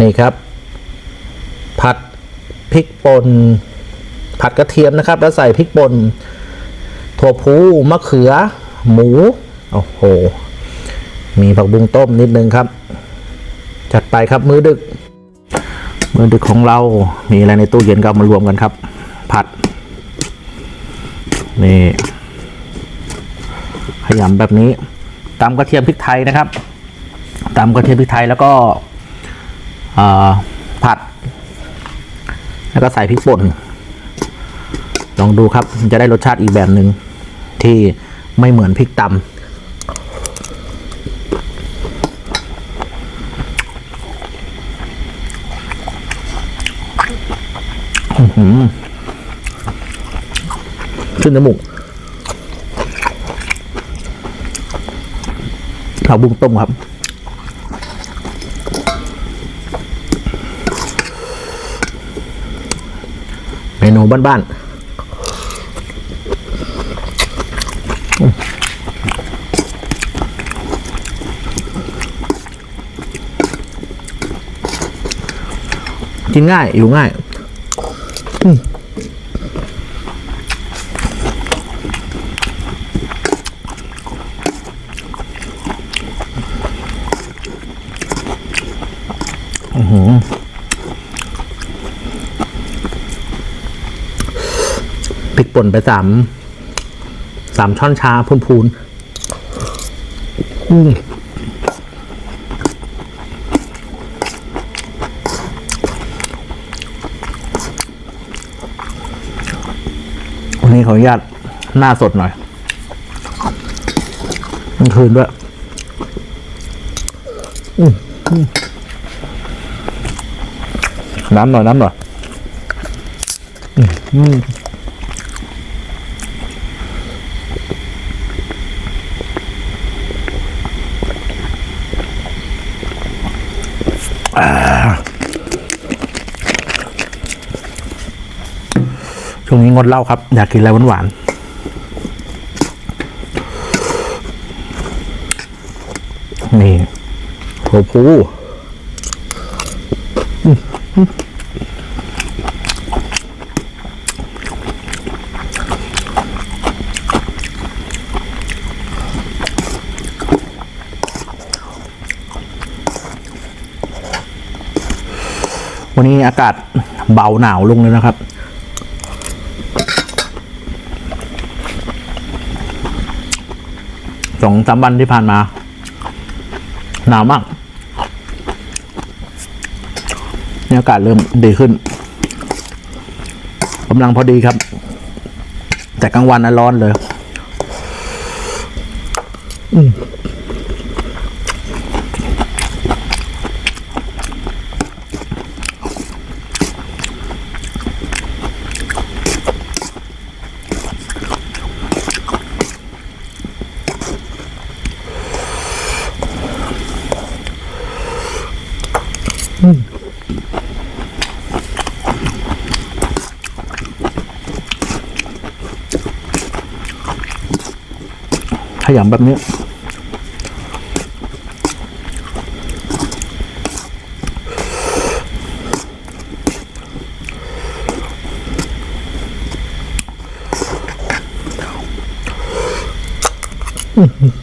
นี่ครับ ผัดพริกป่นผัดกระเทียมนะครับ แล้วใส่พริกป่นถั่วพูมะเขือ หมู โอ้โห มีผักบุ้งต้มนิดนึงครับ จัดไปครับมื้อดึก มื้อดึกของเรา มีอะไรในตู้เย็นก็มารวมกันครับ ผัด นี่ขยำแบบนี้ตำกระเทียมพริกไทยนะครับตำกระเทียมพริกไทยแล้วก็ ผัด แล้วก็ใส่พริกป่น ลองดูครับจะได้รสชาติอีกแบบหนึ่งที่ไม่เหมือนพริกตำขึ้นจมูกผักบุ้งต้มครับ เมนูบ้านๆกินง่าย อยู่ง่ายอืมอื้อหือ พริก ป่นไปสามสามช้อนชาพูนพูนๆอืมวันนี้ขออนุญาตหน้าสดหน่อยกลางคืนด้วยอืมอืมน้ำหน่อย น้ำหน่อย อืม ช่วงนี้งดเหล้าครับ อยากกินอะไรหวานๆนี่โหพูอื วันนี้อากาศเบาหนาวลงเลยนะครับ สองสามวันที่ผ่านมา หนาวมากนี่อากาศเริ่มดีขึ้นกำลังพอดีครับ แต่กลางวันน่ะร้อนเลย อืม ขยำแบบนี้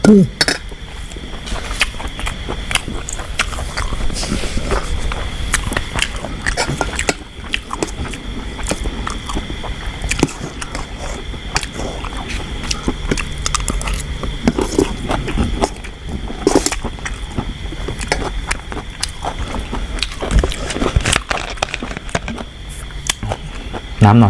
อืม หน่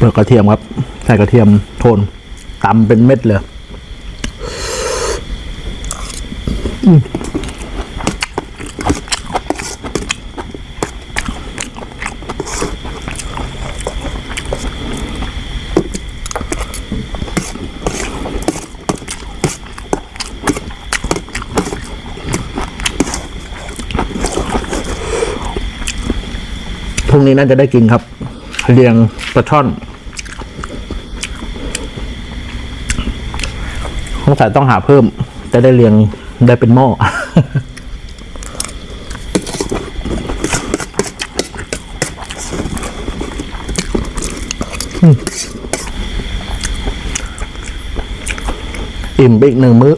ส่วนกกระเทียมครับ ใส่กระเทียมโทนตำเป็นเม็ดเลยพรุ่งนี้น่าจะได้กินครับเลียงปลาช่อน สงสัยต้องหาเพิ่ม จะได้เลียงได้เป็นหม้ออิ่มไปอีกหนึ่งมื้อ